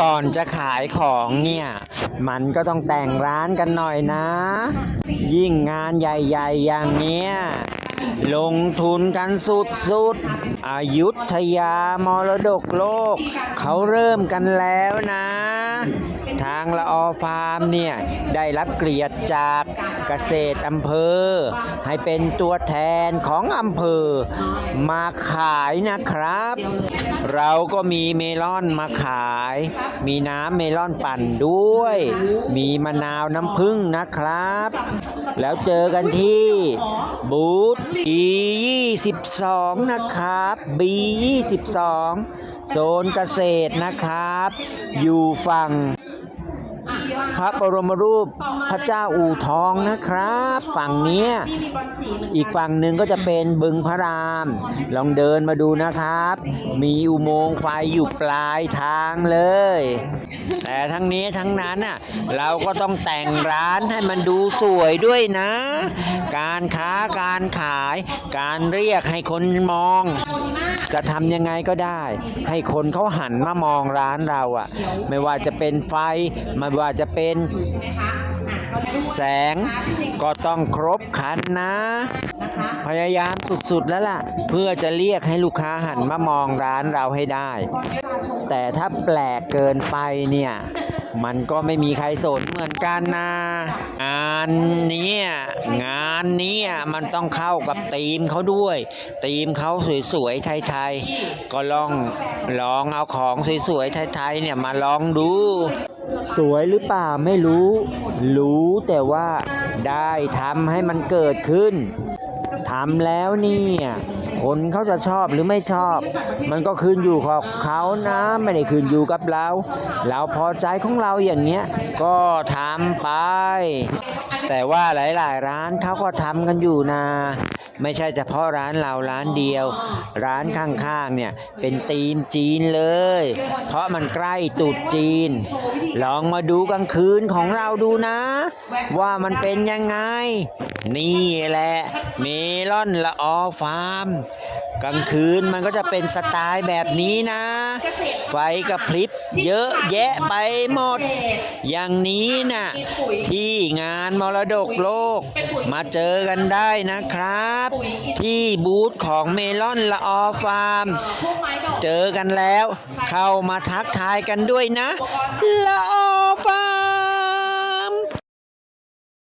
ก่อนจะขายของเนี่ย มันก็ต้องแต่งร้านกันหน่อยนะ ยิ่งงานใหญ่ ๆ อย่างเนี้ย ลงทุนกันสุดๆอายุทยามรดกโลก เขาเริ่มกันแล้วนะ ทางละออฟาร์มเนี่ย ได้รับเกลียรติจากเกษตรอำเภอ ให้เป็นตัวแทนของอำเภอ มาขายนะครับ เราก็มีเมลอนมาขาย มีน้ำเมลอนปั่นด้วย มีมะนาวน้ำผึ้งนะครับ แล้วเจอกันที่บูธ B22 นะครับ B22 โซนเกษตรนะครับ อยู่ฝั่ง พระบรมรูปพระเจ้าอู่ทองนะครับ ฝั่งเนี้ยนี่มีบอลสีเหมือนกันอีกฝั่งหนึ่งก็จะเป็นบึงพระราม ลองเดินมาดูนะครับ มีอุโมงค์ไฟอยู่ปลายทางเลย แต่ทั้งนี้ทั้งนั้นน่ะเราก็ต้องแต่งร้านให้มันดูสวยด้วยนะ การค้าการขาย การเรียกให้คนมอง จะทำยังไงก็ได้ ให้คนเขาหันมามองร้านเราอะไม่ว่าจะเป็นไฟไม่ว่าจะเป็นใช่ไหมคะอะเขาเรียกว่าแสงก็ต้องครบครันนะนะคะพยายามสุดๆแล้วล่ะ เพื่อจะเรียกให้ลูกค้าหันมามองร้านเราให้ได้ แต่ถ้าแปลกเกินไปเนี่ยมันก็ไม่มีใครสนเหมือนกันนะ งานเนี้ยงานเนี้ยมันต้องเข้ากับธีมเขาด้วยธีมเขาสวยๆไทยๆก็ลองลองเอาของสวยๆไทยๆเนี่ยมาลองดู สวยหรือเปล่าไม่รู้ รู้แต่ว่าได้ทำให้มันเกิดขึ้นทำแล้วเนี่ยคนเขาจะชอบหรือไม่ชอบ มันก็คืนอยู่กับเขานะไม่ได้คืนอยู่กับเรา เราพอใจของเราอย่างเนี้ยก็ทำไป แต่ว่าหลาย ๆ ร้านเขาก็ทำกันอยู่นะ ไม่ใช่เฉพาะร้านเราร้านเดียว ร้านข้าง ๆ เนี่ยเป็นธีมจีนเลย เพราะมันใกล้ตรุษจีน ลองมาดูกลางคืนของเราดูนะ ว่ามันเป็นยังไง นี่แหละเมลอนละออฟาร์มกลางคืนมันก็จะเป็นสไตล์แบบนี้นะ ไฟกระพริบเยอะแยะไปหมด อย่างนี้น่ะที่งานมรดกโลก มาเจอกันได้นะครับ ที่บูธของเมลอนละออฟาร์มพวกไม้ดอกเจอกันแล้ว เข้ามาทักทายกันด้วยนะละออ